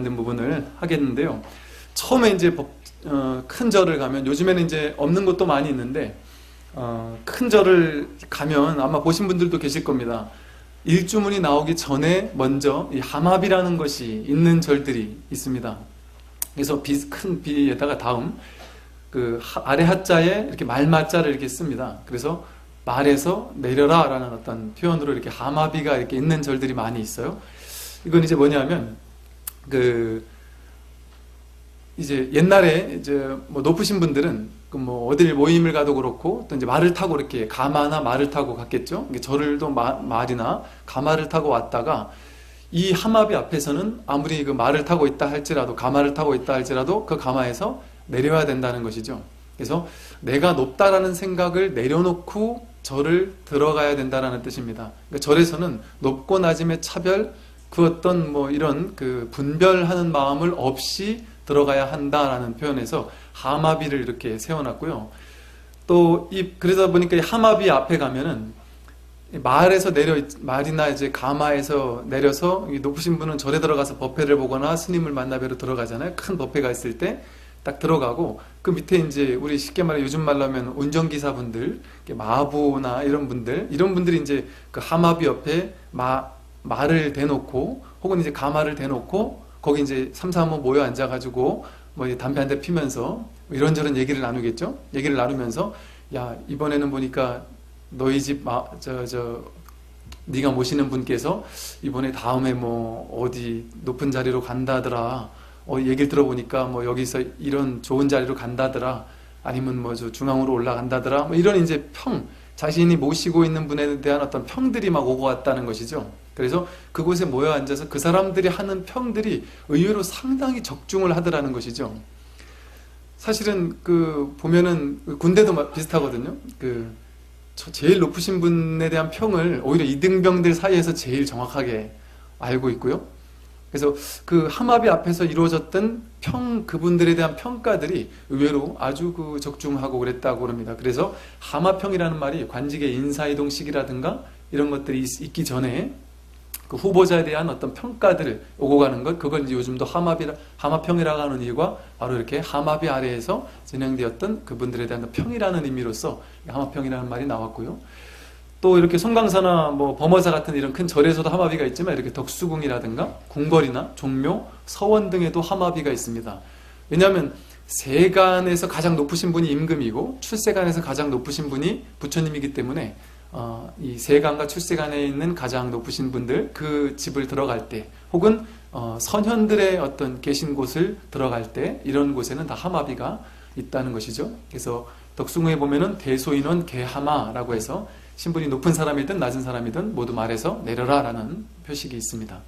관련된 부분을 하겠는데요. 처음에 이제 법- 어, 큰 절을 가면 요즘에는 이제 없는 곳도 많이 있는데 어, 큰 절을 가면 아마 보신 분들도 계실 겁니다. 일주문이 나오기 전에 먼저 이 하마비라는 것이 있는 절들이 있습니다. 그래서 비, 큰 비에다가 다음 그 하- 아래 하자에 이렇게 말마자를 이렇게 씁니다. 그래서 말에서 내려라라는 어떤 표현으로 이렇게 하마비가 이렇게 있는 절들이 많이 있어요. 이건 이제 뭐냐면 그 이제 옛날에 이제 뭐 높으신 분들은 그뭐 어딜 모임을 가도 그렇고 또 이제 말을 타고 이렇게 가마나 말을 타고 갔겠죠. 절을도 마- 말이나 가마를 타고 왔다가 이 하마비 앞에서는 아무리 그 말을 타고 있다 할지라도 가마를 타고 있다 할지라도 그 가마에서 내려야 된다는 것이죠. 그래서 내가 높다라는 생각을 내려놓고 절을 들어가야 된다라는 뜻입니다. 그러니까 절에서는 높고 낮음의 차별 그 어떤 뭐 이런 그 분별하는 마음을 없이 들어가야 한다라는 표현에서 하마비를 이렇게 세워놨고요. 또 이 그러다 보니까 이 하마비 앞에 가면은 이 말에서 내려 있- 말이나 이제 가마에서 내려서 이 높으신 분은 절에 들어가서 법회를 보거나 스님을 만나 뵈러 들어가잖아요. 큰 법회가 있을 때 딱 들어가고 그 밑에 이제 우리 쉽게 말해 요즘 말로 하면 운전기사 분들, 마부나 이런 분들 이런 분들이 이제 그 하마비 옆에 마 말을 대놓고 혹은 이제 가마를 대놓고 거기 이제 삼삼오 모여 앉아가지고 뭐 담배 한 대 피면서 뭐 이런저런 얘기를 나누겠죠. 얘기를 나누면서 야 이번에는 보니까 너희 집저저 네가 모시는 분께서 이번에 다음에 뭐 어디 높은 자리로 간다더라. 어 얘기를 들어보니까 뭐 여기서 이런 좋은 자리로 간다더라. 아니면 뭐 저 중앙으로 올라간다더라. 뭐 이런 이제 평 자신이 모시고 있는 분에 대한 어떤 평들이 막 오고 왔다는 것이죠. 그래서 그곳에 모여 앉아서 그 사람들이 하는 평들이 의외로 상당히 적중을 하더라는 것이죠. 사실은 그 보면은 군대도 마- 비슷하거든요. 그저 제일 높으신 분에 대한 평을 오히려 이등병들 사이에서 제일 정확하게 알고 있고요. 그래서 그 하마비 앞에서 이루어졌던 평 그분들에 대한 평가들이 의외로 아주 그 적중하고 그랬다고 합니다. 그래서 하마평이라는 말이 관직의 인사이동식이라든가 이런 것들이 있- 있기 전에 그 후보자에 대한 어떤 평가들을 오고 가는 것 그걸 요즘도 하마비라 하마평이라고 하는 이유가 바로 이렇게 하마비 아래에서 진행되었던 그분들에 대한 평이라는 의미로서 하마평이라는 말이 나왔고요. 또 이렇게 송강사나 뭐 범어사 같은 이런 큰 절에서도 하마비가 있지만 이렇게 덕수궁이라든가 궁궐이나 종묘, 서원 등에도 하마비가 있습니다. 왜냐하면 세간에서 가장 높으신 분이 임금이고 출세간에서 가장 높으신 분이 부처님이기 때문에 어, 이 세간과 출세간에 있는 가장 높으신 분들 그 집을 들어갈 때 혹은 어, 선현들의 어떤 계신 곳을 들어갈 때 이런 곳에는 다 하마비가 있다는 것이죠. 그래서 덕숭에 보면은 대소인원 개하마라고 해서 신분이 높은 사람이든 낮은 사람이든 모두 말해서 내려라라는 표식이 있습니다.